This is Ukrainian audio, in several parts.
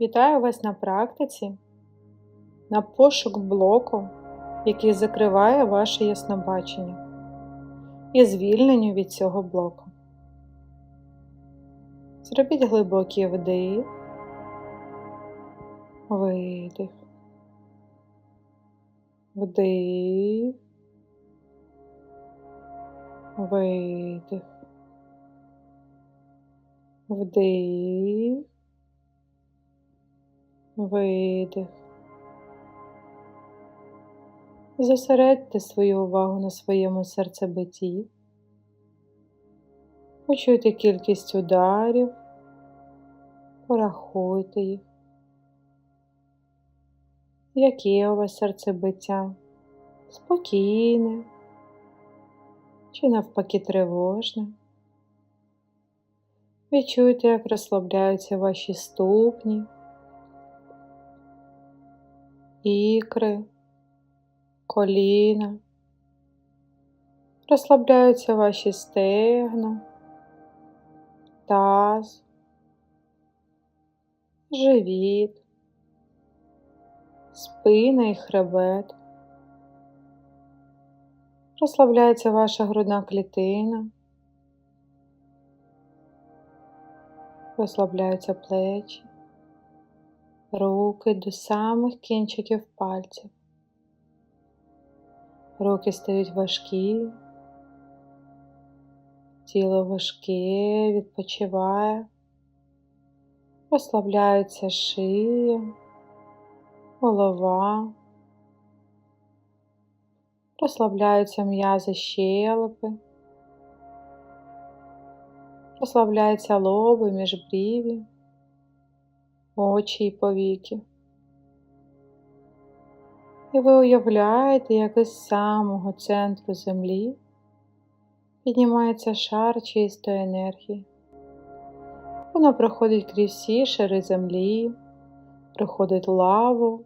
Вітаю вас на практиці на пошук блоку, який закриває ваше яснобачення, і звільненню від цього блоку. Зробіть глибокий вдих, видих, вдих, видих, вдих. Видих. Зосередьте свою увагу на своєму серцебитті. Почуйте кількість ударів, порахуйте їх. Яке у вас серцебиття? Спокійне чи навпаки тривожне? Відчуйте, як розслабляються ваші ступні ікри, коліна, розслабляються ваші стегна, таз, живіт, спина і хребет. Розслабляється ваша грудна клітина, розслабляються плечі руки до самих кінчиків пальців. Руки стають важкі, тіло важке, відпочиває, розслабляється шия, голова, розслабляються м'язи щелепи, розслабляється лоби міжбрів'я очі й повіки. І ви уявляєте, як із самого центру землі піднімається шар чистої енергії. Вона проходить крізь всі шари землі, проходить лаву,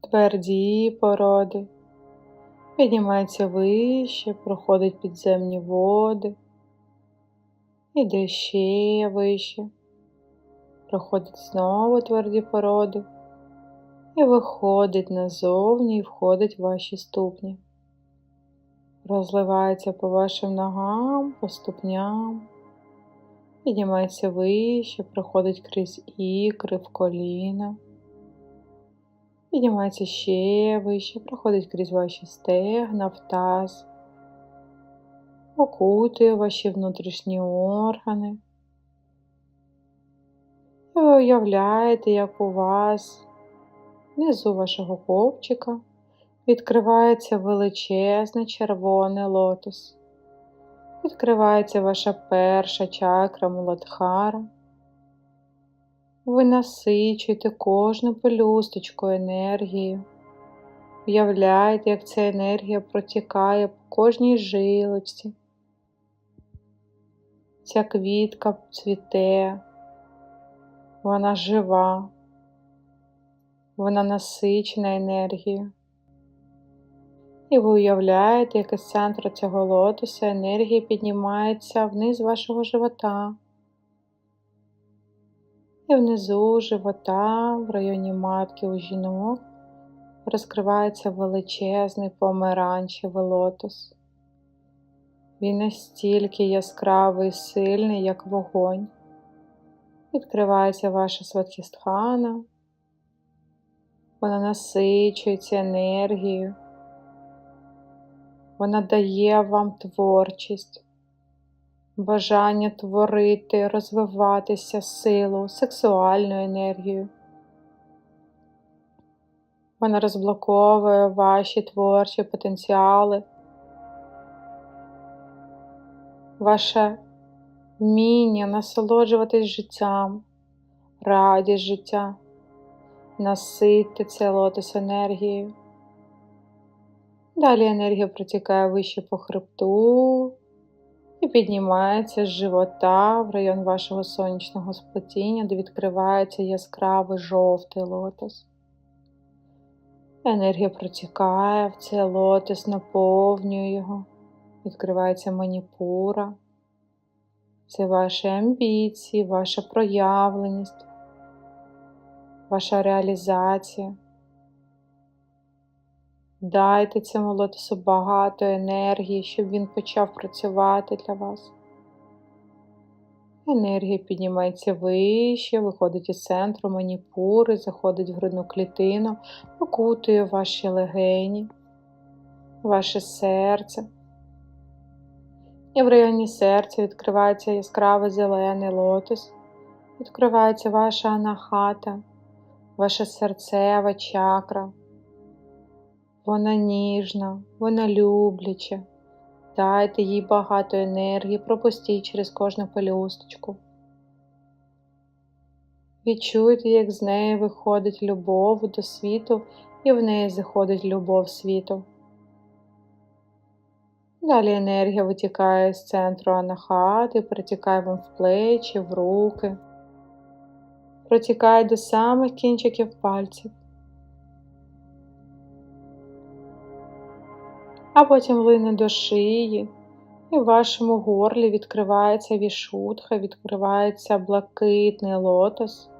тверді породи, піднімається вище, проходить підземні води, іде ще вище проходить знову тверді породи і виходить назовні і входить в ваші ступні. Розливається по вашим ногам, по ступням, піднімається вище, проходить крізь ікри в коліна. Піднімається ще вище, проходить крізь ваші стегна, в таз, окутує ваші внутрішні органи. І ви уявляєте, як у вас внизу вашого копчика відкривається величезний червоний лотос. Відкривається ваша перша чакра Муладхара. Ви насичуєте кожну пелюсточку енергією. Уявляєте, як ця енергія протікає по кожній жилочці. Ця квітка цвіте. Вона жива, вона насичена енергією. І ви уявляєте, як із центру цього лотоса енергія піднімається вниз вашого живота. І внизу живота, в районі матки у жінок, розкривається величезний помаранчевий лотос. Він настільки яскравий і сильний, як вогонь. Відкривається ваша сватхістхана, вона насичується енергією, вона дає вам творчість, бажання творити, розвиватися, силу, сексуальну енергію. Вона розблоковує ваші творчі потенціали, ваше вміння насолоджуватись життям, радість життя, наситьте це лотос енергією. Далі енергія протікає вище по хребту і піднімається з живота в район вашого сонячного сплетіння, де відкривається яскравий жовтий лотос. Енергія протікає в цей лотос, наповнює його, відкривається маніпура. Це ваші амбіції, ваша проявленість, ваша реалізація. Дайте цьому лотосу багато енергії, щоб він почав працювати для вас. Енергія піднімається вище, виходить із центру маніпури, заходить в грудну клітину, окутує ваші легені, ваше серце. І в районі серця відкривається яскравий зелений лотос, відкривається ваша анахата, ваша серцева чакра. Вона ніжна, вона любляча. Дайте їй багато енергії, пропустіть через кожну пелюсточку. Відчуйте, як з неї виходить любов до світу, і в неї заходить любов світу. Далі енергія витікає з центру анахати, протікає вам в плечі, в руки, протікає до самих кінчиків пальців. а потім лине до шиї, і в вашому горлі відкривається вішутха, відкривається блакитний лотос,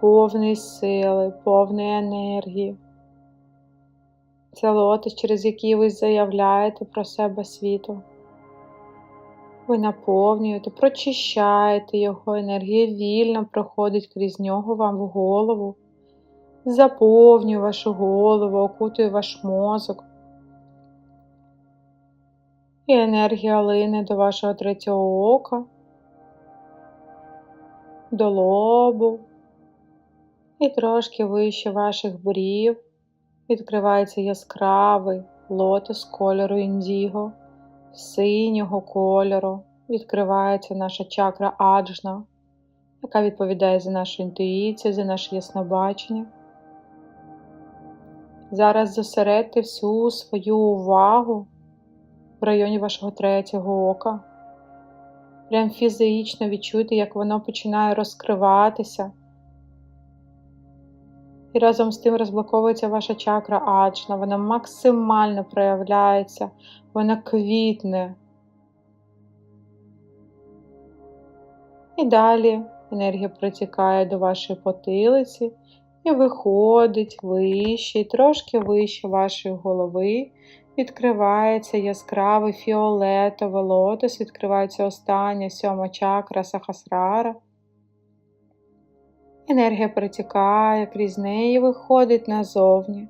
повний сили, повний енергії. Це лотос, через який ви заявляєте про себе світу. Ви наповнюєте, прочищаєте його, енергія вільно проходить крізь нього вам в голову, заповнює вашу голову, окутує ваш мозок. І енергія лине до вашого третього ока, до лобу і трошки вище ваших брів відкривається яскравий лотос кольору індіго, синього кольору. Відкривається наша чакра аджна, яка відповідає за нашу інтуїцію, за наше яснобачення. Зараз зосередьте всю свою увагу в районі вашого третього ока. Прям фізично відчуйте, як воно починає розкриватися. І разом з тим розблоковується ваша чакра аджна, вона максимально проявляється, вона квітне. І далі енергія протікає до вашої потилиці і виходить вище, трошки вище вашої голови, Відкривається яскравий фіолетовий лотос, відкривається остання сьома чакра Сахасрара. Енергія протікає крізь неї виходить назовні.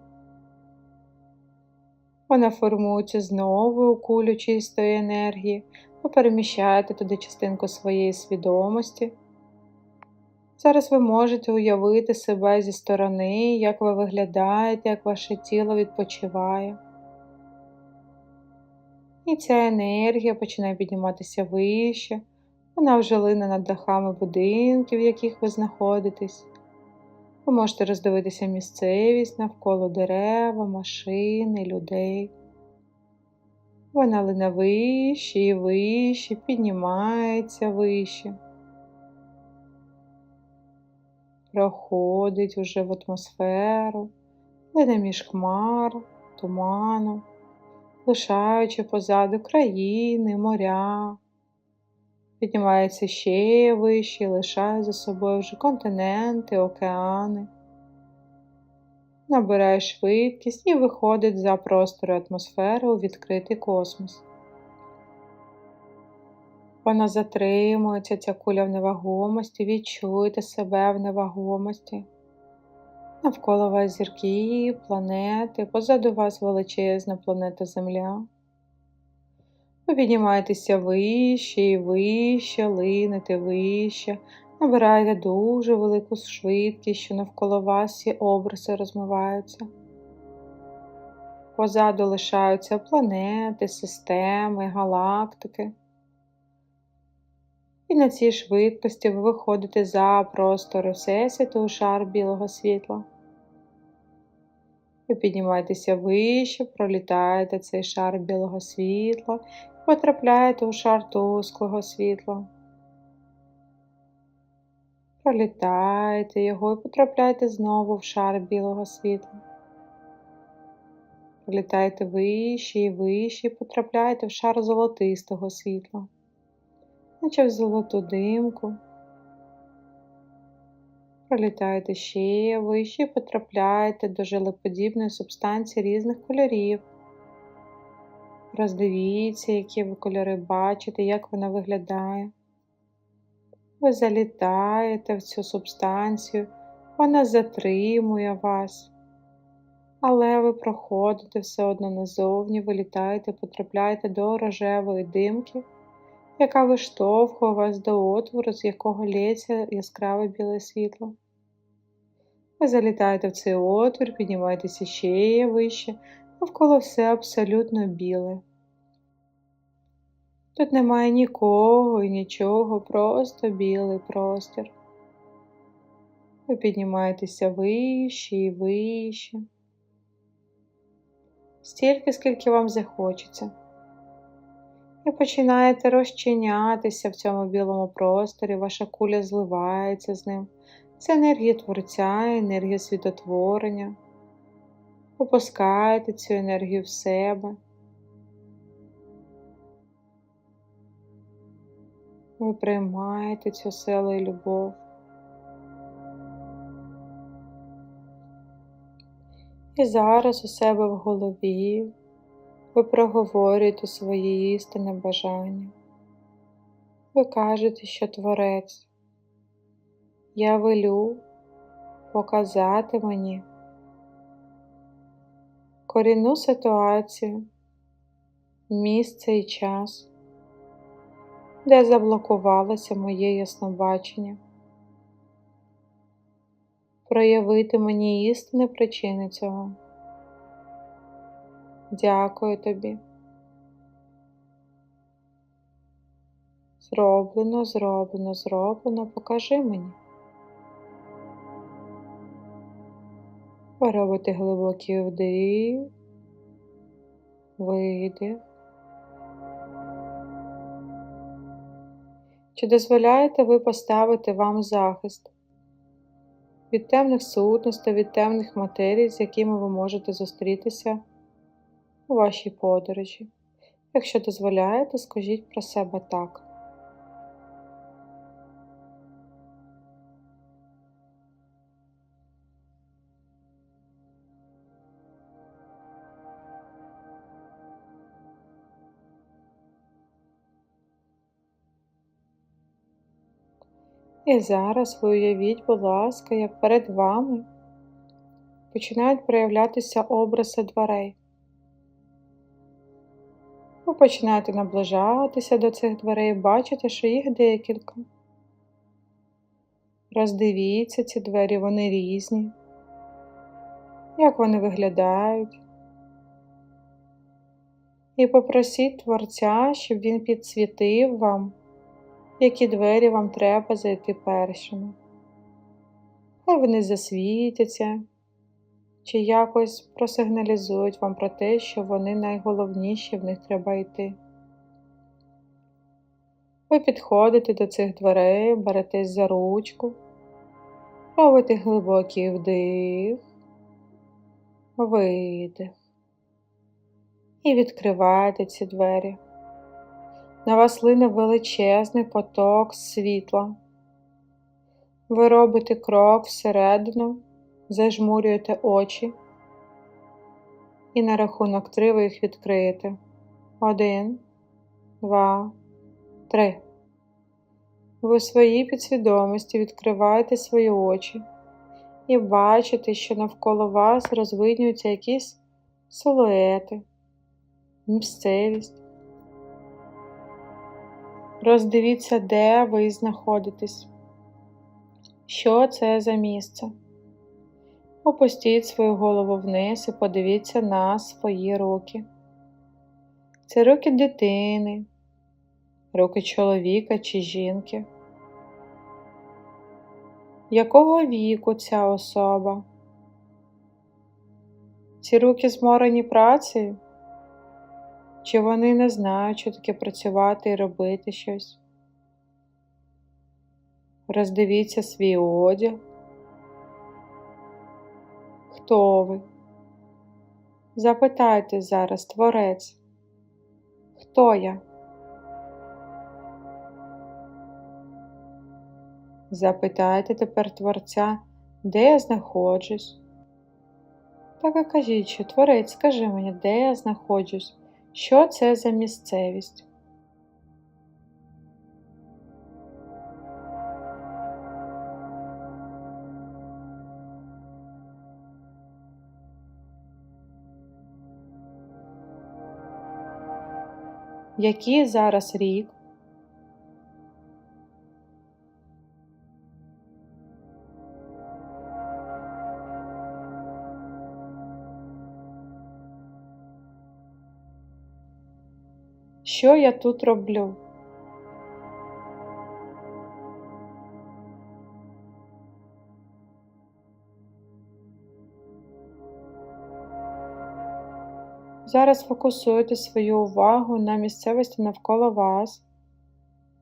Вона формується знову у кулю чистої енергії, ви переміщаєте туди частинку своєї свідомості. Зараз ви можете уявити себе зі сторони, як ви виглядаєте, як ваше тіло відпочиває. І ця енергія починає підніматися вище, вона вже лине над дахами будинків, в яких ви знаходитесь. Ви можете роздивитися місцевість навколо дерева, машини, людей. Вона лине вище і вище, піднімається вище. Проходить уже в атмосферу, лине між хмар, туману лишаючи позаду країни, моря, піднімається ще вище, лишає за собою вже континенти, океани, набирає швидкість і виходить за простори атмосфери у відкритий космос. Вона затримується, ця куля в невагомості, відчуйте себе в невагомості. Навколо вас зірки, планети, позаду вас величезна планета Земля. Ви піднімаєтеся вище і вище, линете вище, набираєте дуже велику швидкість, що навколо вас всі образи розмиваються. Позаду лишаються планети, системи, галактики. І на цій швидкості ви виходите за простори Всесвіту у шар білого світла. Ви піднімаєтеся вище, пролітаєте цей шар білого світла, потрапляєте у шар тусклого світла. Пролітаєте його і потрапляєте знову в шар білого світла. Пролітаєте вище і вище і потрапляєте в шар золотистого світла, наче в золоту димку. Пролітаєте ще вище і потрапляєте до желеподібної субстанції різних кольорів. Роздивіться, які ви кольори бачите, як вона виглядає. Ви залітаєте в цю субстанцію, вона затримує вас. Але ви проходите все одно назовні, вилітаєте, потрапляєте до рожевої димки, яка виштовхує вас до отвору, з якого лється яскраве біле світло. Ви залітаєте в цей отвір, піднімаєтеся ще вище, навколо все абсолютно біле. Тут немає нікого і нічого, просто білий простір. Ви піднімаєтеся вище і вище, стільки, скільки вам захочеться. І починаєте розчинятися в цьому білому просторі, ваша куля зливається з ним. Це енергія творця, енергія світотворення. Опускаєте цю енергію в себе. Ви приймаєте цю силу і любов. І зараз у себе в голові ви проговорюєте свої істинне бажання. Ви кажете, що Творець, я велю показати мені корінну ситуацію, місце і час, де заблокувалося моє яснобачення, проявити мені істинні причини цього. Дякую тобі. Зроблено, зроблено, зроблено, покажи мені. Робите глибокий вдих, видих. Чи дозволяєте ви поставити вам захист від темних сутностей, від темних матерій, з якими ви можете зустрітися у вашій подорожі? Якщо дозволяєте, скажіть про себе так. І зараз ви уявіть, будь ласка, як перед вами починають проявлятися образи дверей. Ви починаєте наближатися до цих дверей, бачите, що їх декілька. Роздивіться ці двері, вони різні. Як вони виглядають? І попросіть Творця, щоб він підсвітив вам які двері вам треба зайти першими. Хай вони засвітяться чи якось просигналізують вам про те, що вони найголовніші, в них треба йти. Ви підходите до цих дверей, беретесь за ручку, робите глибокий вдих, видих і відкриваєте ці двері. На вас лине величезний поток світла. Ви робите крок всередину, зажмурюєте очі, і на рахунок три ви їх відкриєте. Один, два, три. Ви своїй підсвідомості відкриваєте свої очі і бачите, що навколо вас розвиднюються якісь силуети, місцевість. Роздивіться, де ви знаходитесь. Що це за місце? Опустіть свою голову вниз і подивіться на свої руки. Це руки дитини, руки чоловіка чи жінки. Якого віку ця особа? Ці руки зморені працею? Чи вони не знають, що таке працювати і робити щось? Роздивіться свій одяг. Хто ви? Запитайте зараз, Творець, хто я? Запитайте тепер Творця, де я знаходжусь. Так і кажіть, що Творець, скажи мені, де я знаходжусь, що це за місцевість. Який зараз рік? Що я тут роблю? Зараз фокусуйте свою увагу на місцевості навколо вас.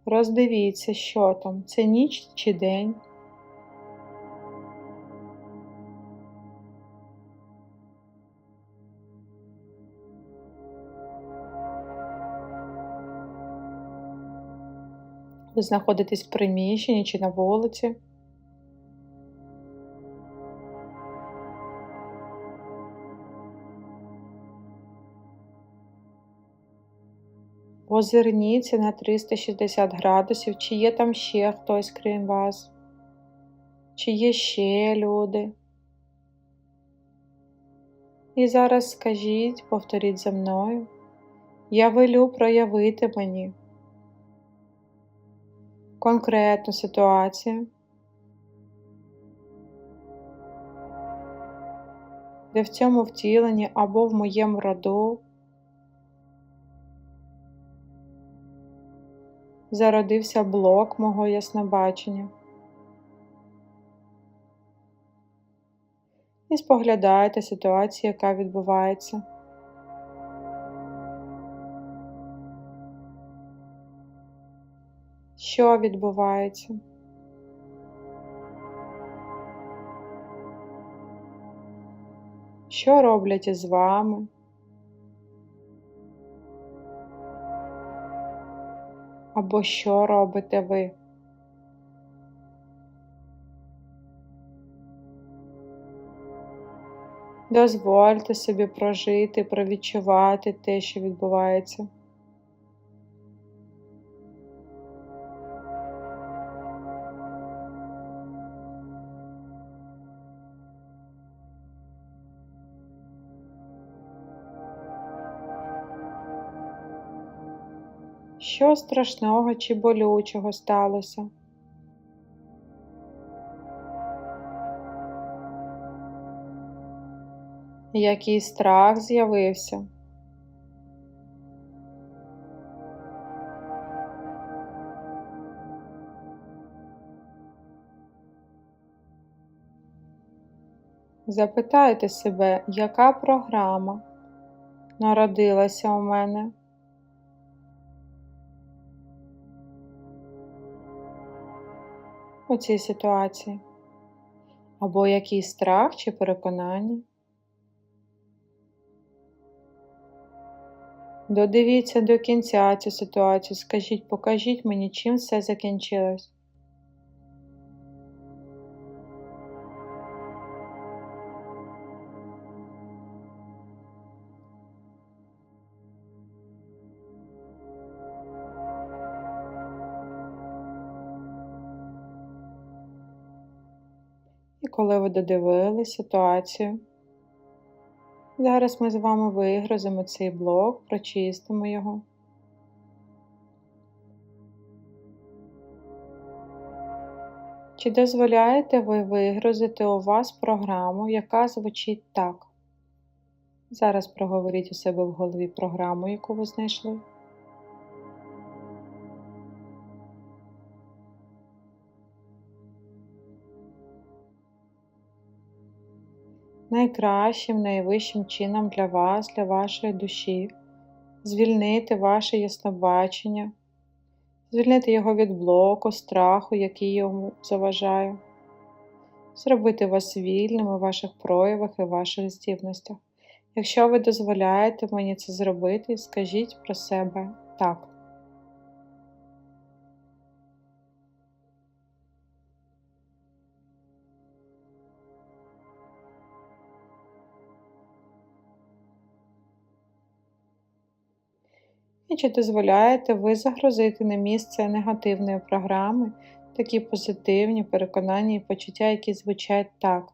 Роздивіться, що там, це ніч чи день. Ви знаходитесь в приміщенні чи на вулиці. Озирніться на 360 градусів, чи є там ще хтось крім вас, чи є ще люди. І зараз скажіть, повторіть за мною, я велю проявити мені конкретну ситуацію, де в цьому втіленні або в моєму роду зародився блок мого яснобачення. І споглядаєте ситуацію, яка відбувається. Що відбувається? Що роблять із вами? Або що робите ви? Дозвольте собі прожити, провідчувати те, що відбувається. Що страшного чи болючого сталося? Який страх з'явився? Запитайте себе, яка програма народилася у мене? У цій ситуації? Або який страх чи переконання? Додивіться до кінця цю ситуацію, скажіть, покажіть мені, чим все закінчилось. Коли ви додивили ситуацію, зараз ми з вами вигрузимо цей блок, прочистимо його. Чи дозволяєте ви вигрузити у вас програму, яка звучить так? Зараз проговоріть у себе в голові програму, яку ви знайшли. Найкращим, найвищим чином для вас, для вашої душі, звільнити ваше яснобачення, звільнити його від блоку, страху, який йому заважає, зробити вас вільним у ваших проявах і ваших здібностях. Якщо ви дозволяєте мені це зробити, скажіть про себе так. І чи дозволяєте ви загрузити на місце негативної програми такі позитивні переконання і почуття, які звучать так.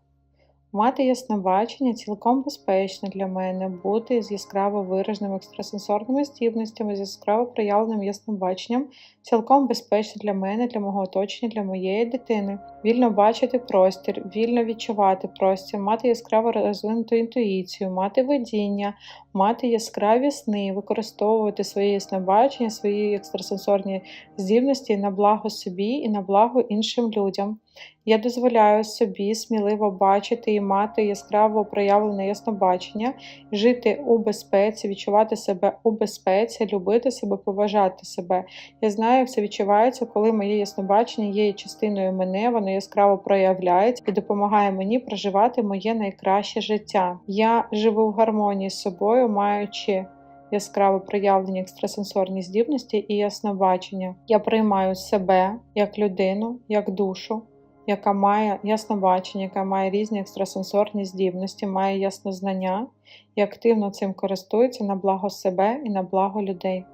Мати яснобачення цілком безпечно для мене, бути з яскраво вираженими екстрасенсорними здібностями, з яскраво проявленим яснобаченням, цілком безпечно для мене, для мого оточення, для моєї дитини. Вільно бачити простір, вільно відчувати простір, мати яскраво розвинуту інтуїцію, мати видіння, мати яскраві сни, використовувати своє яснобачення, свої екстрасенсорні здібності на благо собі і на благо іншим людям. Я дозволяю собі сміливо бачити і мати яскраво проявлене яснобачення, жити у безпеці, відчувати себе у безпеці, любити себе, поважати себе. Я знаю, як це відчувається, коли моє яснобачення є частиною мене, воно яскраво проявляється і допомагає мені проживати моє найкраще життя. Я живу в гармонії з собою, маючи. Яскраво проявлені екстрасенсорні здібності і яснобачення. Я приймаю себе як людину, як душу, яка має яснобачення, яка має різні екстрасенсорні здібності, має яснознання і активно цим користується на благо себе і на благо людей.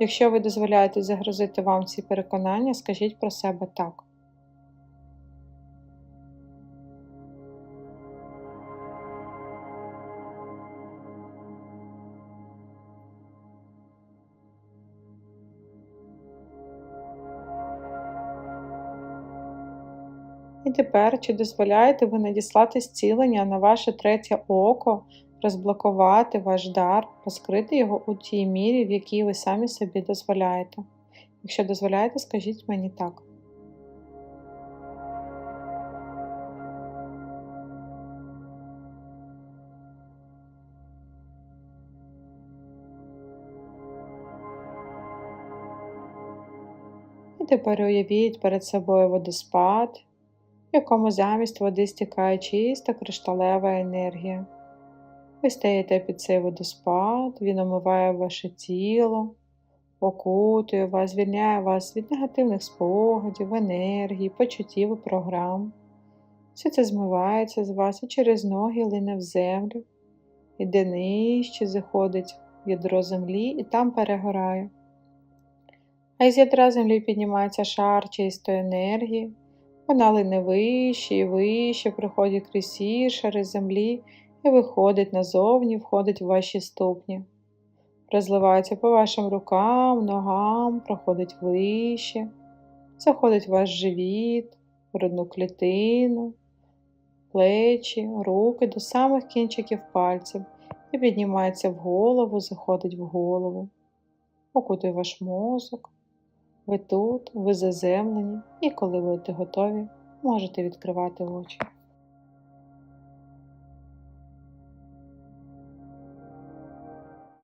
Якщо ви дозволяєте загрузити вам ці переконання, скажіть про себе так. І тепер, чи дозволяєте ви надіслати зцілення на ваше третє око, розблокувати ваш дар, розкрити його у тій мірі, в якій ви самі собі дозволяєте? Якщо дозволяєте, скажіть мені так. Тепер уявіть перед собою водоспад, в якому замість води стікає чиста кришталева енергія. Ви стаєте під цей водоспад, він омиває ваше тіло, окутує вас, звільняє вас від негативних спогадів, енергії, почуттів і програм. Все це змивається з вас і через ноги лине в землю, іде нижче, заходить ядро землі і там перегорає. А із ядра землі піднімається шар чистої енергії, вона лине вище і вище, проходить крізь всі шари землі і виходить назовні, входить в ваші ступні. Розливається по вашим рукам, ногам, проходить вище, заходить в ваш живіт, грудну клітину, плечі, руки до самих кінчиків пальців і піднімається в голову, заходить в голову, окутує ваш мозок. Ви тут, ви заземлені, і коли будете готові, можете відкривати очі.